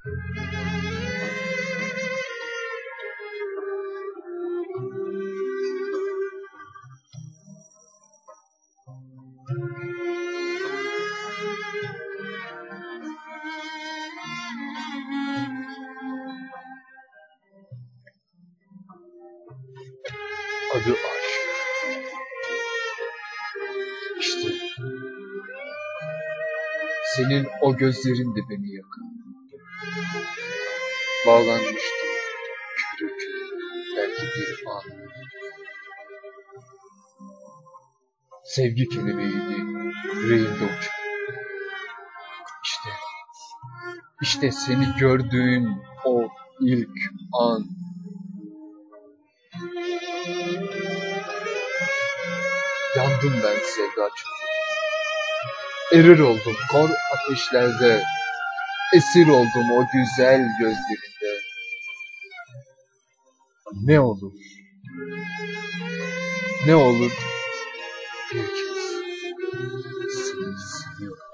Adı aşk. İşte senin o gözlerin de beni yakın. Bağlanmıştım körü körü belki bir an. Sevgi kelebeğiydi yüreğimde uçan. İşte, işte seni gördüğün o ilk an. Yandım ben sevda çölü. Erir oldum kor ateşlerde. Esir oldum o güzel gözlerinde. Ne olur? Ne olur? Bir kez seni seviyorum.